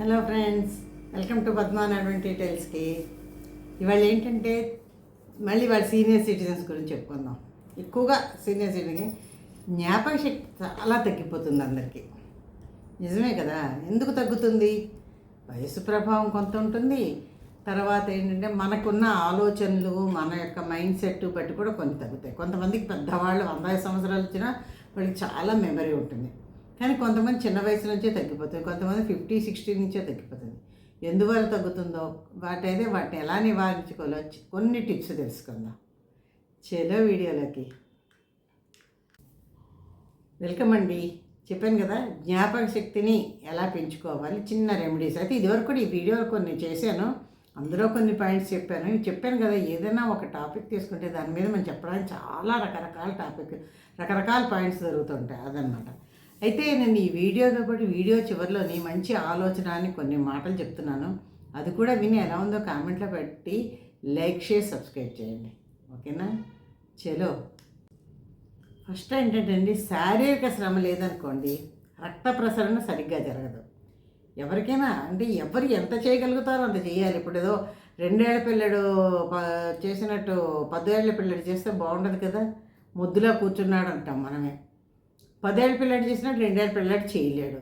Hello friends welcome to Padmanarayana డీటెయిల్స్కి ఇవాళ ఏంటంటే మళ్ళీ వాళ్ళ సీనియర్ సిటిజన్స్ గురించి చెప్పుకుందాం. ఎక్కువగా సీనియర్ సిటిజన్కి జ్ఞాపక శక్తి చాలా తగ్గిపోతుంది అందరికీ. నిజమే కదా? ఎందుకు తగ్గుతుంది? వయసు ప్రభావం కొంత ఉంటుంది. తర్వాత ఏంటంటే మనకున్న ఆలోచనలు మన యొక్క మైండ్ సెట్ బట్టి కూడా కొన్ని తగ్గుతాయి. కొంతమందికి పెద్దవాళ్ళు వంద సంవత్సరాలు వచ్చినా వాళ్ళకి చాలా మెమరీ ఉంటుంది. కానీ కొంతమంది చిన్న వయసు నుంచే తగ్గిపోతుంది కొంతమంది ఫిఫ్టీ సిక్స్టీ నుంచే తగ్గిపోతుంది ఎందువల్ల తగ్గుతుందో వాటైతే వాటిని ఎలా నివారించుకోవాలో కొన్ని టిప్స్ తెలుసుకుందాం. చలో వీడియోలోకి. వెల్కమ్ అండి. చెప్పాను కదా జ్ఞాపక శక్తిని ఎలా పెంచుకోవాలి చిన్న రెమెడీస్. అయితే ఇదివరకు కూడా ఈ వీడియోలు కొన్ని చేశాను. అందులో కొన్ని పాయింట్స్ చెప్పాను. చెప్పాను కదా ఏదైనా ఒక టాపిక్ తీసుకుంటే దాని మీద మనం చెప్పడానికి చాలా రకరకాల టాపిక్ రకరకాల పాయింట్స్ జరుగుతుంటాయి అదనమాట అయితే నేను ఈ వీడియోతో పాటు వీడియో చివరిలోని మంచి ఆలోచన అని కొన్ని మాటలు చెప్తున్నాను. అది కూడా విని ఎలా ఉందో కామెంట్లో పెట్టి లైక్ షేర్ సబ్స్క్రైబ్ చేయండి. ఓకేనా? చలో. ఫస్ట్ ఏంటంటే అండి శారీరక శ్రమ లేదనుకోండి రక్త ప్రసరణ సరిగ్గా జరగదు. ఎవరికైనా అంటే ఎవరు ఎంత చేయగలుగుతారో అంత చేయాలి. ఇప్పుడు ఏదో రెండేళ్ళ పిల్లడు చేసినట్టు పదేళ్ళ పిల్లడు చేస్తే బాగుండదు కదా. ముద్దులో కూర్చున్నాడు అంటాం మనమే. పదేళ్ళ పిల్లడు చేసినట్టు రెండేళ్ళ పిల్లడు చేయలేడు.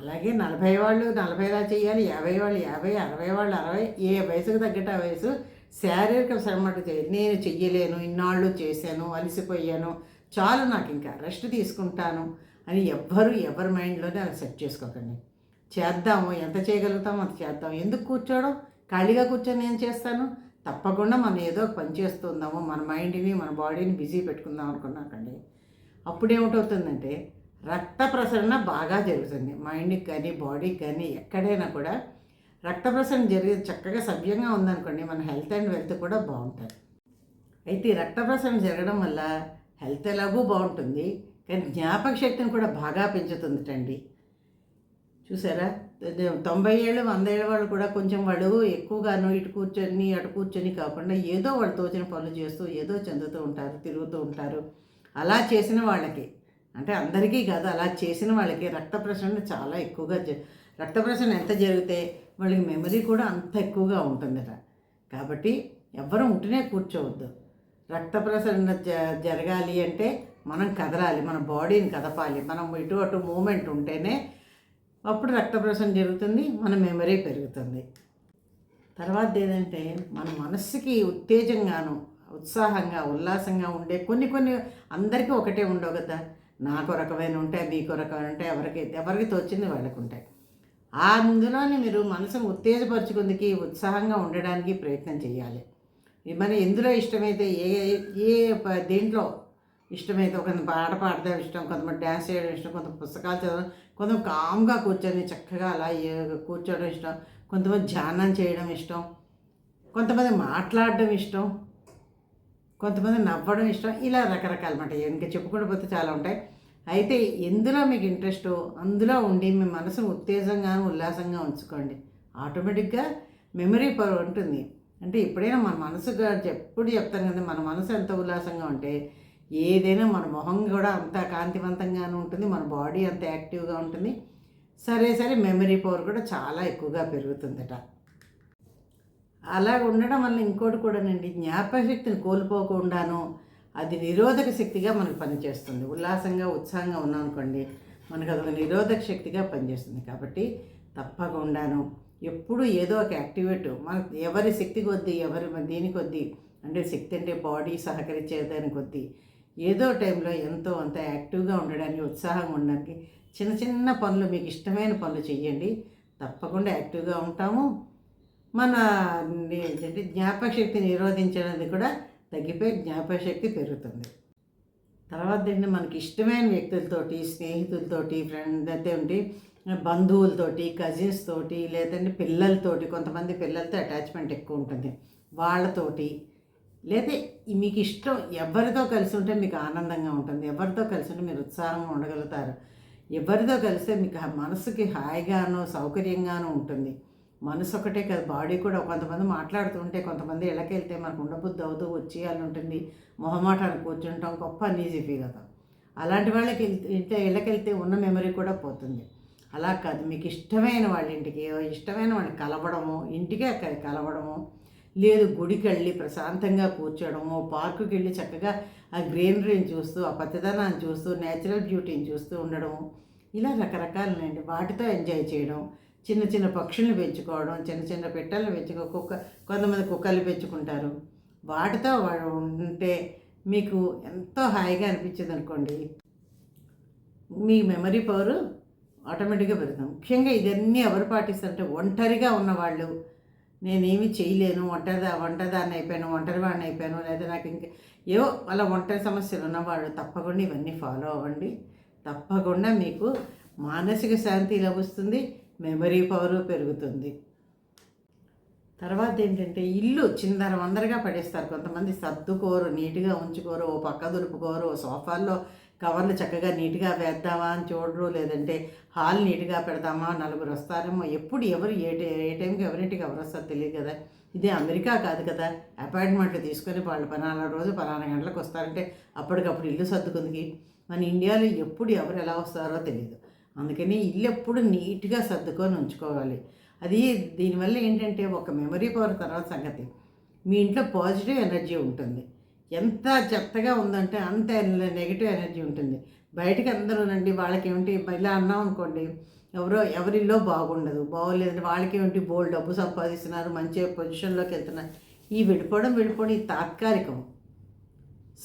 అలాగే నలభై వాళ్ళు నలభైలా చేయాలి యాభై వాళ్ళు యాభై అరవై వాళ్ళు అరవై ఏ వయసుకు తగ్గట్టు ఆ వయసు శారీరక శ్రమ చేయాలి. నేను చెయ్యలేను ఇన్నాళ్ళు చేశాను అలసిపోయాను చాలు నాకు ఇంకా రెస్ట్ తీసుకుంటాను అని ఎవ్వరు ఎవరి మైండ్లోనే అది సెట్ చేసుకోకండి. చేద్దాము ఎంత చేయగలుగుతామో అంత చేద్దాం ఎందుకు కూర్చోవడం ఖాళీగా కూర్చొని ఏం చేస్తాను? తప్పకుండా మనం ఏదో ఒక పని చేస్తుందాము మన మైండ్ని మన బాడీని బిజీ పెట్టుకుందాం అనుకున్నాకండి. అప్పుడు ఏమిటవుతుందంటే రక్త ప్రసరణ బాగా జరుగుతుంది. మైండ్కి కానీ బాడీకి కానీ ఎక్కడైనా కూడా రక్త ప్రసరణ జరిగే చక్కగా సవ్యంగా ఉందనుకోండి మన హెల్త్ అండ్ వెల్త్ కూడా బాగుంటుంది అయితే రక్త ప్రసరణ జరగడం వల్ల హెల్త్ ఎలాగూ బాగుంటుంది కానీ జ్ఞాపక శక్తిని కూడా బాగా పెంచుతుందిటండి. చూసారా? తొంభై ఏళ్ళు వంద ఏళ్ళ వాళ్ళు కూడా కొంచెం వాళ్ళు ఎక్కువగాను ఇటు కూర్చొని అటు కూర్చొని కాకుండా ఏదో వాళ్ళు తోచిన పనులు చేస్తూ ఏదో చెందుతూ ఉంటారు తిరుగుతూ ఉంటారు. అలా చేసిన వాళ్ళకి. అంటే అందరికీ కాదు అలా చేసిన వాళ్ళకి రక్త ప్రసరణ చాలా ఎక్కువగా జ రక్త ప్రసరణ ఎంత జరిగితే వాళ్ళకి మెమరీ కూడా అంత ఎక్కువగా ఉంటుందట. కాబట్టి ఎవ్వరూ ఉంటేనే కూర్చోవద్దు. రక్త ప్రసరణ జ జరగాలి అంటే మనం కదలాలి మన బాడీని కదపాలి. మనం ఇటు అటు మూమెంట్ ఉంటేనే అప్పుడు రక్త ప్రసరణ జరుగుతుంది మన మెమరీ పెరుగుతుంది. తర్వాత ఏదంటే మన మనస్సుకి ఉత్తేజంగాను ఉత్సాహంగా ఉల్లాసంగా ఉండే కొన్ని కొన్ని అందరికీ ఒకటే ఉండవు కదా. నాకు ఒక రకమైన ఉంటాయి మీకు ఒక రకమైన ఉంటాయి ఎవరికి ఎవరికి తోచింది వాళ్ళకు ఉంటాయి. ఆ ముందులోనే మీరు మనసును ఉత్తేజపరచుకుందికి ఉత్సాహంగా ఉండడానికి ప్రయత్నం చేయాలి. మరి ఎందులో ఇష్టమైతే ఏ ఏ దేంట్లో ఇష్టమైతే ఒక పాట పాడడం ఇష్టం కొంతమంది డ్యాన్స్ చేయడం ఇష్టం కొంత పుస్తకాలు చదవడం కొంత కామ్గా కూర్చొని చక్కగా అలా ఏ- కూర్చోవడం ఇష్టం కొంతమంది ధ్యానం చేయడం ఇష్టం కొంతమంది మాట్లాడడం ఇష్టం కొంతమంది నవ్వడం ఇష్టం ఇలా రకరకాల మాట ఇంకా చెప్పుకుంటూ పోతే చాలా ఉంటాయి. అయితే ఎందులో మీకు ఇంట్రెస్ట్? అందులో ఉండి మీ మనసును ఉత్తేజంగా ఉల్లాసంగా ఉంచుకోండి. ఆటోమేటిక్గా మెమరీ పవర్ ఉంటుంది. అంటే ఎప్పుడైనా మన మనసుగా ఎప్పుడు చెప్తాను కదా మన మనసు ఎంత ఉల్లాసంగా ఉంటే ఏదైనా మన మొహం కూడా అంత కాంతివంతంగానే ఉంటుంది మన బాడీ అంత యాక్టివ్గా ఉంటుంది. సరే సరే మెమరీ పవర్ కూడా చాలా ఎక్కువగా పెరుగుతుందట. అలా ఉండడం వల్ల ఇంకోటి కూడానండి జ్ఞాపకశక్తిని కోల్పోకుండాను అది నిరోధక శక్తిగా మనకు పనిచేస్తుంది. ఉల్లాసంగా ఉత్సాహంగా ఉన్నాం అనుకోండి మనకు అదొక నిరోధక శక్తిగా పనిచేస్తుంది. కాబట్టి తప్పకుండాను ఎప్పుడు ఏదో ఒక యాక్టివేట్ మన ఎవరి శక్తి కొద్దీ ఎవరి దేని కొద్దీ అంటే శక్తి అంటే బాడీ సహకరించేదాని కొద్దీ ఏదో టైంలో ఎంతో అంత యాక్టివ్గా ఉండడానికి ఉత్సాహంగా ఉండడానికి చిన్న చిన్న పనులు మీకు ఇష్టమైన పనులు చేయండి తప్పకుండా యాక్టివ్గా ఉంటాము. మన ఏంటంటే జ్ఞాపక నిరోధించడానికి కూడా తగ్గిపోయి జ్ఞాపక శక్తి పెరుగుతుంది. తర్వాత ఏంటంటే మనకి ఇష్టమైన వ్యక్తులతోటి స్నేహితులతోటి ఫ్రెండ్ అయితే ఉండి బంధువులతోటి కజిన్స్ తోటి లేదంటే పిల్లలతోటి కొంతమంది పిల్లలతో అటాచ్మెంట్ ఎక్కువ ఉంటుంది. వాళ్ళతోటి లేదా మీకు ఇష్టం ఎవరితో కలిసి ఉంటే మీకు ఆనందంగా ఉంటుంది. ఎవరితో కలిసి ఉంటే మీరు ఉత్సాహంగా ఉండగలుగుతారు. ఎవరితో కలిస్తే మీకు మనసుకి హాయిగాను సౌకర్యంగాను ఉంటుంది. మనసు ఒకటే కదా బాడీ కూడా కొంతమంది మాట్లాడుతుంటే కొంతమంది ఇళ్ళకెళ్తే మనకు ఉండబుద్ధి అవుతూ వచ్చేయాలని ఉంటుంది. మొహమాటాన్ని కూర్చుంటాం గొప్ప అన్ఈజీ ఫీల్ అవుతాం అలాంటి వాళ్ళకి ఇంట్లో ఇళ్ళకెళ్తే ఉన్న మెమరీ కూడా పోతుంది. అలా కాదు మీకు ఇష్టమైన వాళ్ళ ఇంటికి ఇష్టమైన వాళ్ళు కలవడము ఇంటికే క- కలవడము. లేదు గుడికి వెళ్ళి ప్రశాంతంగా కూర్చోడము పార్కుకి వెళ్ళి చక్కగా ఆ గ్రీనరీని చూస్తూ ఆ పచ్చదనాన్ని చూస్తూ నేచురల్ బ్యూటీని చూస్తూ ఉండడము. ఇలా రకరకాలనండి వాటితో ఎంజాయ్ చేయడం. చిన్న చిన్న పక్షులను పెంచుకోవడం చిన్న చిన్న పెట్టలను పెంచుకో కుక్క కొంతమంది కుక్కలు పెంచుకుంటారు. వాటితో ఉంటే మీకు ఎంతో హాయిగా అనిపించింది అనుకోండి. మీ మెమరీ పవర్ ఆటోమేటిక్గా పెరుగుతాం ముఖ్యంగా ఇదన్నీ ఎవరు పాటిస్తారంటే ఒంటరిగా ఉన్నవాళ్ళు. నేనేమి చేయలేను ఒంటరి ఒంటరిదాన్ని అయిపోయాను ఒంటరి వాడిని అయిపోయాను లేదా నాకు ఇంకా ఏవో అలా ఒంటరి సమస్యలు ఉన్నవాళ్ళు తప్పకుండా ఇవన్నీ ఫాలో అవ్వండి. తప్పకుండా మీకు మానసిక శాంతి లభిస్తుంది. మెమరీ పవర్ పెరుగుతుంది. తర్వాత ఏంటంటే ఇల్లు చిందర వందరగా పడేస్తారు. కొంతమంది సర్దుకోరు నీట్గా ఉంచుకోరు ఓ పక్క దులుపుకోరు ఓ సోఫాల్లో కవర్లు చక్కగా నీట్గా వేద్దామా అని చూడరు లేదంటే హాల్ నీట్గా పెడదామా నలుగురు వస్తారేమో. ఎప్పుడు ఎవరు ఏ ఏ టైంకి ఎవరింటికి ఎవరు వస్తారో తెలియదు కదా. ఇది అమెరికా కాదు కదా. అపాయింట్మెంట్లు తీసుకొని వాళ్ళు పలానా రోజు పలానా గంటలకు వస్తారంటే అప్పటికప్పుడు ఇల్లు సర్దుకుందికి. మన ఇండియాలో ఎప్పుడు ఎవరు ఎలా వస్తారో తెలియదు. అందుకని ఇల్లు ఎప్పుడు నీట్గా సర్దుకొని ఉంచుకోవాలి. అది దీనివల్ల ఏంటంటే ఒక మెమరీ పవర్ తర్వాత సంగతి. మీ ఇంట్లో పాజిటివ్ ఎనర్జీ ఉంటుంది. ఎంత చెత్తగా ఉందంటే అంత నెగిటివ్ ఎనర్జీ ఉంటుంది. బయటకు అందరూనండి వాళ్ళకి ఏమిటి ఇలా అన్నాం అనుకోండి ఎవరో ఎవరిలో బాగుండదు బాగోలేదంటే వాళ్ళకి ఏమిటి డబ్బు సంపాదిస్తున్నారు మంచి పొజిషన్లోకి వెళ్తున్నారు. ఈ విడిపోవడం విడిపోవడం ఇది తాత్కాలికం.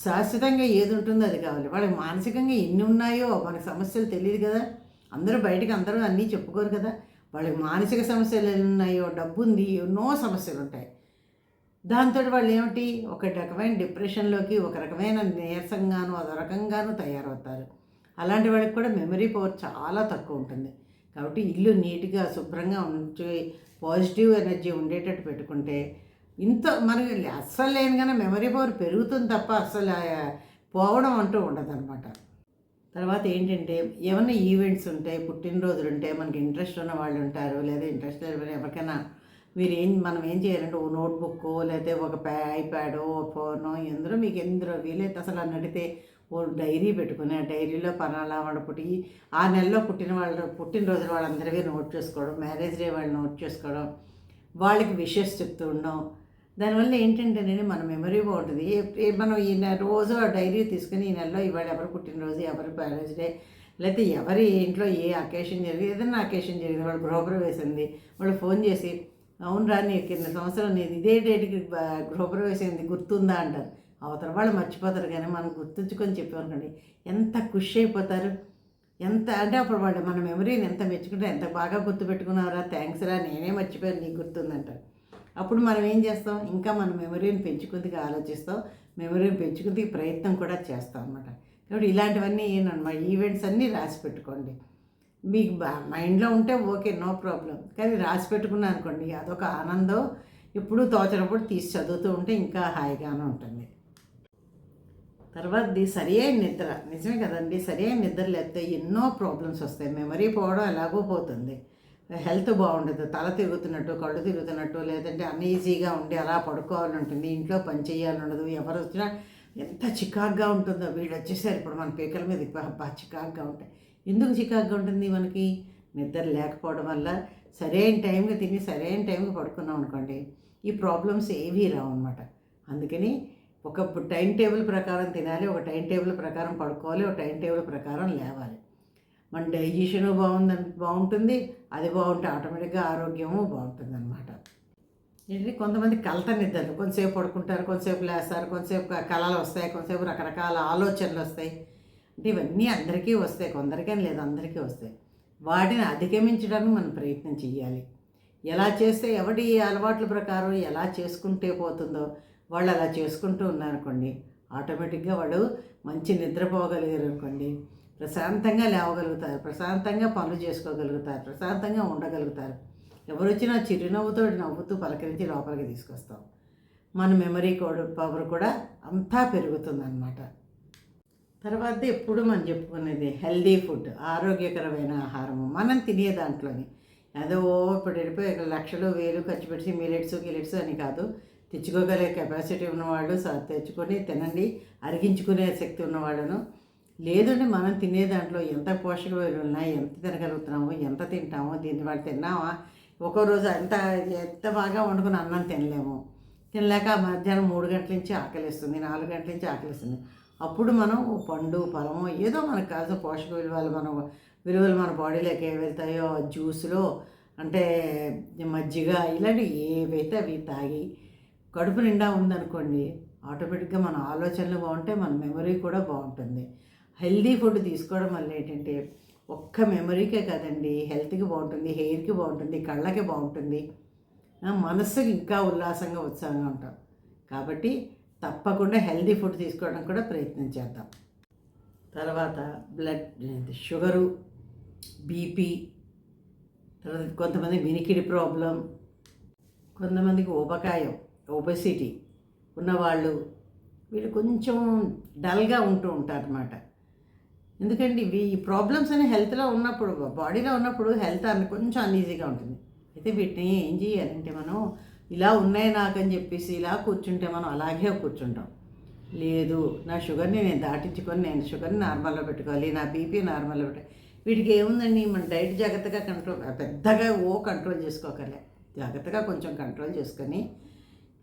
శాశ్వతంగా ఏది ఉంటుందో అది కావాలి. వాళ్ళకి మానసికంగా ఎన్ని ఉన్నాయో మనకు సమస్యలు తెలియదు కదా. అందరూ బయటకు అందరూ అన్నీ చెప్పుకోరు కదా. వాళ్ళకి మానసిక సమస్యలు ఉన్నాయో డబ్బు ఉంది ఎన్నో సమస్యలు ఉంటాయి దాంతో వాళ్ళు ఏమిటి? ఒక రకమైన డిప్రెషన్లోకి ఒక రకమైన నీరసంగాను అదో రకంగాను తయారవుతారు. అలాంటి వాళ్ళకి కూడా మెమరీ పవర్ చాలా తక్కువ ఉంటుంది. కాబట్టి ఇల్లు నీట్గా శుభ్రంగా ఉంచి పాజిటివ్ ఎనర్జీ ఉండేటట్టు పెట్టుకుంటే ఇంత మనకి అస్సలు లేని కానీ మెమరీ పవర్ పెరుగుతుంది తప్ప అస్సలు పోవడం అంటూ ఉండదన్నమాట. తర్వాత ఏంటంటే ఏమైనా ఈవెంట్స్ ఉంటాయి పుట్టినరోజులు ఉంటాయి మనకి ఇంట్రెస్ట్ ఉన్న వాళ్ళు ఉంటారు లేదా ఇంట్రెస్ట్ లేని ఎవరికైనా మీరు ఏం మనం ఏం చేయాలంటే ఓ నోట్బుక్ లేకపోతే ఒక ప్యా ఐప్యాడో ఓ ఎందులో మీకు ఎందులో వీలైతే అసలు అని అడిగితే ఓ డైరీ పెట్టుకుని ఆ డైరీలో పనాలా వాడు పుట్టి ఆ నెలలో పుట్టిన వాళ్ళు పుట్టినరోజులు వాళ్ళందరికీ నోట్ చేసుకోవడం మ్యారేజ్ డే వాళ్ళు నోట్ చేసుకోవడం వాళ్ళకి విషెస్ చెప్తూ ఉండడం దానివల్ల ఏంటంటే మన మెమరీ బాగుంటుంది. ఏ- మనం ఈ రోజు ఆ డైరీ తీసుకుని ఈ నెలలో ఇవాళ ఎవరు పుట్టినరోజు ఎవరి మ్యారేజ్ డే లేకపోతే ఎవరి ఇంట్లో ఏ అకేషన్ జరిగింది ఏదైనా అకేషన్ జరిగింది వాళ్ళు గృహప్రవేశింది వాళ్ళు ఫోన్ చేసి అవునరా నీ కింద సంవత్సరం నీది ఇదే డేట్కి గృహప్రవేశం అయింది గుర్తుందా? అంటారు. అవతల వాళ్ళు మర్చిపోతారు కానీ మనం గుర్తుంచుకొని చెప్పామనుకోండి ఎంత ఖుషి అయిపోతారు. ఎంత అంటే అప్పుడు వాళ్ళు మన మెమరీని ఎంత మెచ్చుకుంటే ఎంత బాగా గుర్తుపెట్టుకున్నారా థ్యాంక్స్ రా నేనే మర్చిపోయాను నీకు గుర్తుందంటారు. అప్పుడు మనం ఏం చేస్తాం? ఇంకా మన మెమరీని పెంచుకుందిగా ఆలోచిస్తాం. మెమరీని పెంచుకుందికి ప్రయత్నం కూడా చేస్తాం అనమాట కాబట్టి ఇలాంటివన్నీ ఏంటన్నమాట ఈవెంట్స్ అన్నీ రాసి పెట్టుకోండి. మీకు మైండ్లో ఉంటే ఓకే నో ప్రాబ్లం కానీ రాసి పెట్టుకున్నా అనుకోండి అదొక ఆనందం. ఎప్పుడు తోచినప్పుడు తీసి చదువుతూ ఉంటే ఇంకా హాయిగానే ఉంటుంది. తర్వాతది సరి అయిన నిద్ర. నిజమే కదండి సరి అయిన నిద్ర లేకపోతే ఎన్నో ప్రాబ్లమ్స్ వస్తాయి. మెమరీ పోవడం ఎలాగో పోతుంది. హెల్త్ బాగుండదు తల తిరుగుతున్నట్టు కళ్ళు తిరుగుతున్నట్టు లేదంటే అన్ఈజీగా ఉండి అలా పడుకోవాలని ఉంటుంది ఇంట్లో పని చేయాలని ఉండదు ఎవరు వచ్చినా ఎంత చికాగ్గా ఉంటుందో వీళ్ళు వచ్చేసారు. ఇప్పుడు మన పీకల మీద అబ్బా చికాగ్గా ఉంటాయి ఎందుకు చికాగ్గా ఉంటుంది మనకి? నిద్ర లేకపోవడం వల్ల సరైన టైంకి తిని సరైన టైంకి పడుకున్నాం అనుకోండి ఈ ప్రాబ్లమ్స్ ఏవీ రావు అనమాట అందుకని ఒక టైం టేబుల్ ప్రకారం తినాలి ఒక టైం టేబుల్ ప్రకారం పడుకోవాలి ఒక టైం టేబుల్ ప్రకారం లేవాలి. మన డైజెషన్ బాగుందని బాగుంటుంది అది బాగుంటే ఆటోమేటిక్గా ఆరోగ్యము బాగుంటుంది అనమాట ఏంటి? కొంతమంది కలత నిద్రలు కొంతసేపు పడుకుంటారు కొంతసేపు లేస్తారు కొంతసేపు కళలు వస్తాయి కొంతసేపు రకరకాల ఆలోచనలు వస్తాయి. అంటే ఇవన్నీ అందరికీ వస్తాయి కొందరికని లేదు అందరికీ వస్తాయి. వాటిని అధిగమించడానికి మనం ప్రయత్నం చేయాలి ఎలా చేస్తే ఎవడి అలవాట్ల ప్రకారం ఎలా చేసుకుంటే పోతుందో వాళ్ళు అలా చేసుకుంటూ ఉన్నారనుకోండి ఆటోమేటిక్గా వాడు మంచి నిద్రపోగలిగారు అనుకోండి ప్రశాంతంగా లేవగలుగుతారు ప్రశాంతంగా పనులు చేసుకోగలుగుతారు ప్రశాంతంగా ఉండగలుగుతారు. ఎవరు వచ్చినా చిరునవ్వుతో నవ్వుతూ పలకరించి లోపలికి తీసుకొస్తాం. మన మెమరీ కోడ్ పవర్ కూడా అంతా పెరుగుతుందన్నమాట. తర్వాత ఎప్పుడు మనం చెప్పుకునేది హెల్దీ ఫుడ్ ఆరోగ్యకరమైన ఆహారము. మనం తినే దాంట్లోని అదో ఇప్పుడు వెళ్ళిపోయి లక్షలు వేలు ఖర్చు పెట్టి మిలెట్స్ గిలెట్స్ అని కాదు తెచ్చుకోగలిగే కెపాసిటీ ఉన్నవాళ్ళు తెచ్చుకొని తినండి అరిగించుకునే శక్తి ఉన్నవాళ్ళను లేదంటే మనం తినే దాంట్లో ఎంత పోషక విలువలు ఉన్నాయి ఎంత తినగలుగుతున్నామో ఎంత తింటామో దీన్ని బట్టి తిన్నామా ఒక్కో రోజు ఎంత ఎంత బాగా వండుకుని అన్నం తినలేము. తినలేక మధ్యాహ్నం మూడు గంటల నుంచి ఆకలిస్తుంది నాలుగు గంటల నుంచి ఆకలిస్తుంది. అప్పుడు మనం పండు ఫలము ఏదో మనకు కాదు పోషక విలువలు మనం విలువలు మన బాడీలోకి ఏ వెళ్తాయో జ్యూస్లో అంటే మజ్జిగ ఇలాంటివి ఏవైతే అవి తాగి కడుపు నిండా ఉందనుకోండి ఆటోమేటిక్గా మన ఆలోచనలు బాగుంటాయి మన మెమరీ కూడా బాగుంటుంది. హెల్దీ ఫుడ్ తీసుకోవడం వల్ల ఏంటంటే ఒక్క మెమరీకే కదండి హెల్త్కి బాగుంటుంది హెయిర్కి బాగుంటుంది కళ్ళకి బాగుంటుంది. మనస్సుకి ఇంకా ఉల్లాసంగా ఉత్సాహంగా ఉంటాం. కాబట్టి తప్పకుండా హెల్దీ ఫుడ్ తీసుకోవడం కూడా ప్రయత్నం చేద్దాం. తర్వాత బ్లడ్ షుగరు బీపీ తర్వాత కొంతమంది వినికిడి ప్రాబ్లం కొంతమందికి ఊబకాయం ఒబెసిటీ ఉన్నవాళ్ళు వీళ్ళు కొంచెం డల్గా ఉంటూ ఉంటారన్నమాట. ఎందుకంటే ఇవి ఈ ప్రాబ్లమ్స్ అనే హెల్త్లో ఉన్నప్పుడు బాడీలో ఉన్నప్పుడు హెల్త్ అని కొంచెం అన్ఈజీగా ఉంటుంది. అయితే వీటిని ఏం చేయాలంటే మనం ఇలా ఉన్నాయి నాకని చెప్పేసి ఇలా కూర్చుంటే మనం అలాగే కూర్చుంటాం. లేదు నా షుగర్ని నేను దాటించుకొని నేను షుగర్ని నార్మల్లో పెట్టుకోవాలి నా బీపీ నార్మల్లో పెట్టుకోవాలి వీటికి ఏముందండి మన డైట్ జాగ్రత్తగా కంట్రోల్ పెద్దగా ఓ కంట్రోల్ చేసుకోకలే జాగ్రత్తగా కొంచెం కంట్రోల్ చేసుకొని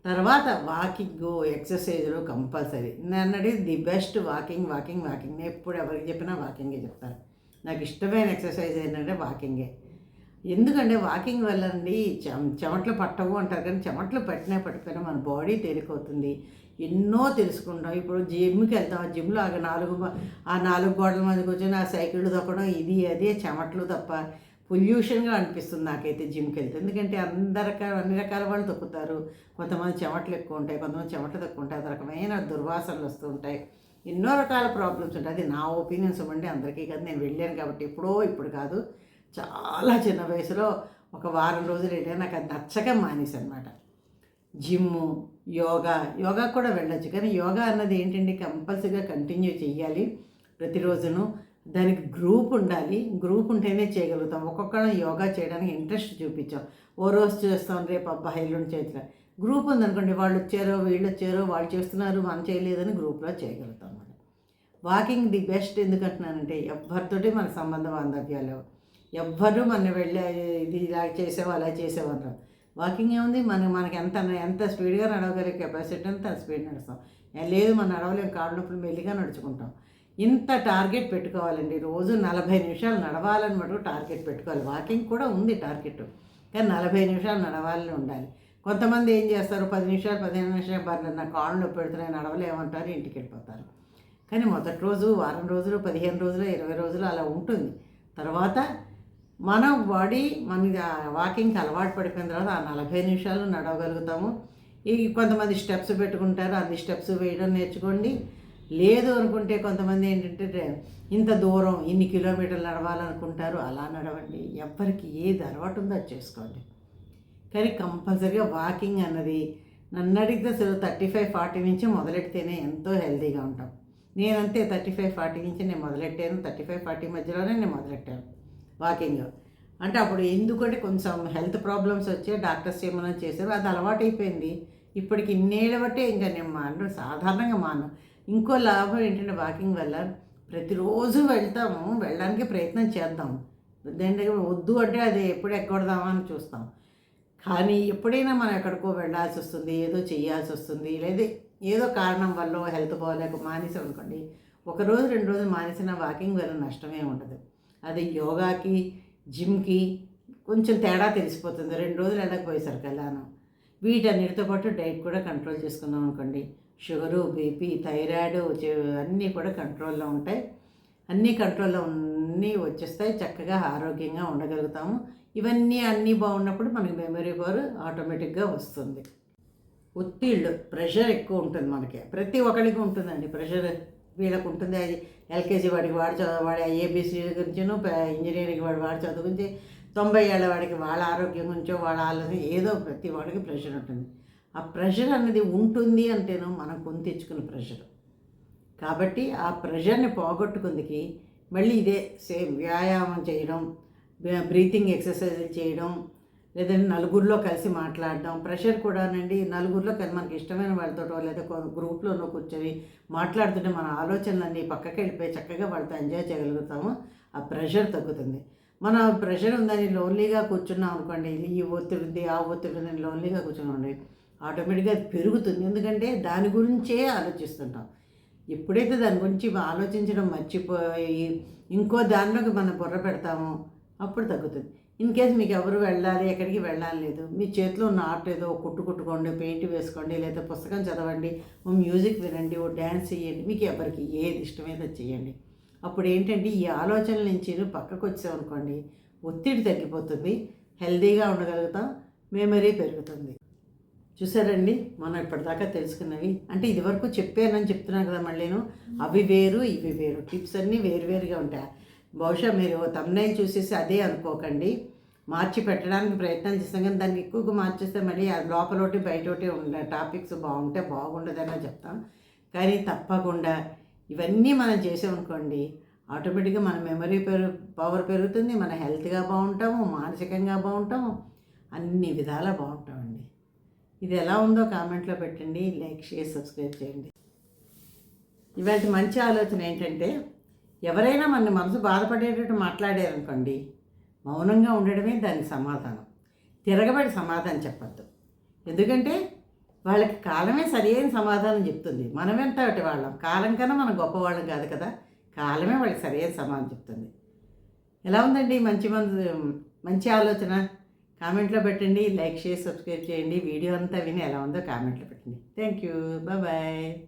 తర్వాత వాకింగ్ ఎక్సర్సైజ్లు కంపల్సరీ. నన్ను అడిగి the best walking walking walking. నేను ఎప్పుడు ఎవరికి చెప్పినా వాకింగే చెప్తాను. నాకు ఇష్టమైన ఎక్సర్సైజ్ ఏంటంటే వాకింగే. ఎందుకంటే వాకింగ్ వల్ల అండి చెమ పట్టవు అంటారు కానీ చెమటలు పట్టినా పట్టుకునే మన బాడీ తేలికవుతుంది. ఎన్నో తెలుసుకుంటాం. ఇప్పుడు జిమ్కి వెళ్తాం. ఆ జిమ్లో ఆ నాలుగు ఆ నాలుగు గోడల మధ్య కూర్చొని ఆ సైకిళ్ళు తొక్కడం ఇది అదే చెమటలు తప్ప పొల్యూషన్గా అనిపిస్తుంది నాకైతే జిమ్కి వెళ్తే ఎందుకంటే అందరి రకాల అన్ని రకాల వాళ్ళు తొక్కుతారు. కొంతమంది చెమటలు ఎక్కువ ఉంటాయి కొంతమంది చెమటలు తక్కువ ఉంటాయి. అది రకమైన దుర్వాసనలు వస్తూ ఉంటాయి. ఎన్నో రకాల ప్రాబ్లమ్స్ ఉంటాయి. అది నా ఒపీనియన్స్ ఇవ్వండి అందరికీ కదా. నేను వెళ్ళాను కాబట్టి ఎప్పుడో ఇప్పుడు కాదు. చాలా చిన్న వయసులో ఒక వారం రోజులు వెళ్ళాను. నాకు అది నచ్చక మానేసి అనమాట జిమ్ము యోగా యోగా కూడా వెళ్ళొచ్చు. కానీ యోగా అన్నది ఏంటంటే కంపల్సరీగా కంటిన్యూ చేయాలి ప్రతిరోజును దానికి గ్రూప్ ఉండాలి. గ్రూప్ ఉంటేనే చేయగలుగుతాం. ఒక్కొక్కరం యోగా చేయడానికి ఇంట్రెస్ట్ చూపించాం. ఓ రోజు చేస్తాం రేపు అబ్బా ఎల్లుండి చేతులు. గ్రూప్ ఉందనుకోండి వాళ్ళు వచ్చారో వీళ్ళు వచ్చారో వాళ్ళు చేస్తున్నారు మనం చేయలేదని గ్రూప్లో చేయగలుగుతాం మనం. వాకింగ్ ది బెస్ట్ ఎందుకంటున్నానంటే ఎవరితోటి మన సంబంధ బాంధవ్యాలు ఎవ్వరూ మన వెళ్ళే ఇది ఇలా చేసావు అలా చేసావు వాకింగ్ ఏముంది? మనం మనకి ఎంత ఎంత స్పీడ్గా నడవగలిగే కెపాసిటీ అంత స్పీడ్ నడుస్తాం. లేదు మనం నడవలేం కాళ్ళు నొప్పులు మెల్లిగా నడుచుకుంటాం. ఇంత టార్గెట్ పెట్టుకోవాలండి. రోజు నలభై నిమిషాలు నడవాలని మటుకు టార్గెట్ పెట్టుకోవాలి. వాకింగ్ కూడా ఉంది టార్గెట్. కానీ నలభై నిమిషాలు నడవాలని ఉండాలి. కొంతమంది ఏం చేస్తారు? పది నిమిషాలు పదిహేను నిమిషాలు బాగా నా కాళ్ళు నొప్పి పెడుతున్నాయి నడవలేమంటారు ఇంటికి వెళ్ళిపోతారు. కానీ మొదటి రోజు వారం రోజులు పదిహేను రోజులు ఇరవై రోజులు అలా ఉంటుంది. తర్వాత మన బాడీ మన వాకింగ్కి అలవాటు పడిపోయిన తర్వాత ఆ నలభై నిమిషాలు నడవగలుగుతాము. ఈ కొంతమంది స్టెప్స్ పెట్టుకుంటారు. అది స్టెప్స్ వేయడం నేర్చుకోండి. లేదు అనుకుంటే కొంతమంది ఏంటంటే ఇంత దూరం ఇన్ని కిలోమీటర్లు నడవాలనుకుంటారు అలా నడవండి. ఎవ్వరికి ఏది అలవాటు ఉందో అది చేసుకోండి. కానీ కంపల్సరీగా వాకింగ్ అన్నది నన్ను అడిగితే అసలు థర్టీ ఫైవ్ ఫార్టీ నుంచి మొదలెడితేనే ఎంతో హెల్తీగా ఉంటాం. నేనంతే థర్టీ ఫైవ్ ఫార్టీ నుంచి నేను మొదలెట్టాను. థర్టీ ఫైవ్ ఫార్టీ మధ్యలోనే నేను మొదలెట్టాను వాకింగ్. అంటే అప్పుడు ఎందుకంటే కొంచెం హెల్త్ ప్రాబ్లమ్స్ వచ్చే డాక్టర్స్ ఏమైనా చేశారు అది అలవాటైపోయింది. ఇప్పటికి ఇన్నేళ్ళ బట్టే ఇంకా నేను మాను సాధారణంగా మాను ఇంకో లాభం ఏంటంటే వాకింగ్ వల్ల ప్రతిరోజు వెళ్తాము వెళ్ళడానికి ప్రయత్నం చేద్దాం. దాని వద్దు అంటే అది ఎప్పుడు ఎక్కడదామా అని చూస్తాం. కానీ ఎప్పుడైనా మనం ఎక్కడికో వెళ్ళాల్సి వస్తుంది ఏదో చేయాల్సి వస్తుంది లేదా ఏదో కారణం వల్ల హెల్త్ బాగోలేక మానేసాం అనుకోండి ఒక రోజు రెండు రోజులు మానేసిన వాకింగ్ వల్ల నష్టమే ఉండదు. అది యోగాకి జిమ్కి కొంచెం తేడా తెలిసిపోతుంది. రెండు రోజులు వెళ్ళకపోయేసరికి వెళ్ళాను. వీటన్నిటితో పాటు డైట్ కూడా కంట్రోల్ చేసుకున్నాం అనుకోండి. షుగరు బీపీ థైరాయిడ్ చే- అన్నీ కూడా కంట్రోల్లో ఉంటాయి. అన్నీ కంట్రోల్లో అన్నీ వచ్చేస్తాయి. చక్కగా ఆరోగ్యంగా ఉండగలుగుతాము. ఇవన్నీ అన్నీ బాగున్నప్పుడు మనకి మెమరీ పవర్ ఆటోమేటిక్గా వస్తుంది. ఒత్తిళ్ళు ప్రెషర్ ఎక్కువ ఉంటుంది మనకి. ప్రతి ఒక్కరికి ఉంటుందండి ప్రెషర్. వీళ్ళకు ఉంటుంది. అది ఎల్కేజీ వాడికి వాడు చదువు వాడి ఏబీసీ గురించిను ఇంజనీరింగ్ వాడి వాడి చదువు గురించి తొంభై ఏళ్ళ వాడికి వాళ్ళ ఆరోగ్యం గురించో వాళ్ళ ఆలోచన ఏదో ప్రతి వాడికి ప్రెషర్ ఉంటుంది. ఆ ప్రెషర్ అనేది ఉంటుంది అంటేనో మనం కొని తెచ్చుకున్న ప్రెషర్. కాబట్టి ఆ ప్రెషర్ని పోగొట్టుకుందికి మళ్ళీ ఇదే సేమ్ వ్యాయామం చేయడం బ్రీతింగ్ ఎక్సర్సైజులు చేయడం లేదంటే నలుగురిలో కలిసి మాట్లాడడం ప్రెషర్ కూడానండి నలుగురిలో కలిసి మనకి ఇష్టమైన వాళ్ళతో లేదా గ్రూప్లోనో కూర్చొని మాట్లాడుతుంటే మన ఆలోచనలన్నీ పక్కకి వెళ్ళిపోయి చక్కగా వాళ్ళతో ఎంజాయ్ చేయగలుగుతాము. ఆ ప్రెషర్ తగ్గుతుంది. మన ప్రెషర్ ఉందని లోన్లీగా కూర్చున్నాం అనుకోండి ఈ ఒత్తిడి ఉంది ఆ ఒత్తిడి ఉంది లోన్లీగా కూర్చున్నామండి. ఆటోమేటిక్గా అది పెరుగుతుంది. ఎందుకంటే దాని గురించే ఆలోచిస్తుంటాం. ఎప్పుడైతే దాని గురించి ఆలోచించడం మర్చిపోయి ఇంకో దానిలోకి మనం బుర్ర పెడతామో అప్పుడు తగ్గుతుంది. ఇన్ కేస్ మీకు ఎవరు వెళ్ళాలి ఎక్కడికి వెళ్ళాలి లేదు మీ చేతిలో ఉన్న ఆర్ట్ ఏదో కుట్టు కుట్టుకోండి పెయింట్ వేసుకోండి లేదా పుస్తకం చదవండి ఓ మ్యూజిక్ వినండి ఓ డ్యాన్స్ చేయండి మీకు ఎవరికి ఏది ఇష్టమైతే చేయండి. అప్పుడు ఏంటంటే ఈ ఆలోచనల నుంచి పక్కకు వచ్చామనుకోండి ఒత్తిడి తగ్గిపోతుంది హెల్దీగా ఉండగలుగుతాం మెమరీ పెరుగుతుంది. చూసారండి? మనం ఇప్పటిదాకా తెలుసుకున్నవి. అంటే ఇదివరకు చెప్పానని చెప్తున్నాను కదా మళ్ళీను అవి వేరు ఇవి వేరు. టిప్స్ అన్నీ వేరువేరుగా ఉంటాయి. బహుశా మీరు తమ్నైల్ చూసేసి అదే అనుకోకండి. మార్చి పెట్టడానికి ప్రయత్నం చేస్తాం కానీ దాన్ని ఎక్కువగా మార్చేస్తే మళ్ళీ అది లోపల ఒకటి బయట ఒకటి ఉండే టాపిక్స్ బాగుంటే బాగుండదనే చెప్తాం. కానీ తప్పకుండా ఇవన్నీ మనం చేసామనుకోండి ఆటోమేటిక్గా మన మెమరీ పెరుగు పవర్ పెరుగుతుంది మన హెల్త్గా బాగుంటాము మానసికంగా బాగుంటాము అన్ని విధాలా బాగుంటామండి. ఇది ఎలా ఉందో కామెంట్లో పెట్టండి లైక్ షేర్ సబ్స్క్రైబ్ చేయండి. ఇవాళ మంచి ఆలోచన ఏంటంటే ఎవరైనా మన మనసు బాధపడేటట్టు మాట్లాడారనుకోండి మౌనంగా ఉండడమే దానికి సమాధానం. తిరగబడి సమాధానం చెప్పద్దు. ఎందుకంటే వాళ్ళకి కాలమే సరైన సమాధానం చెప్తుంది. మనం ఎంత వాళ్ళం? కాలం కన్నా మనం గొప్పవాళ్ళం కాదు కదా. కాలమే వాళ్ళకి సరైన సమాధానం చెప్తుంది. ఎలా ఉందండి? మంచి మంది మంచి ఆలోచన? కామెంట్లో పెట్టండి లైక్ చేసి సబ్స్క్రైబ్ చేయండి. వీడియో అంతా విని ఎలా ఉందో కామెంట్లో పెట్టండి. Thank you. బాయ్.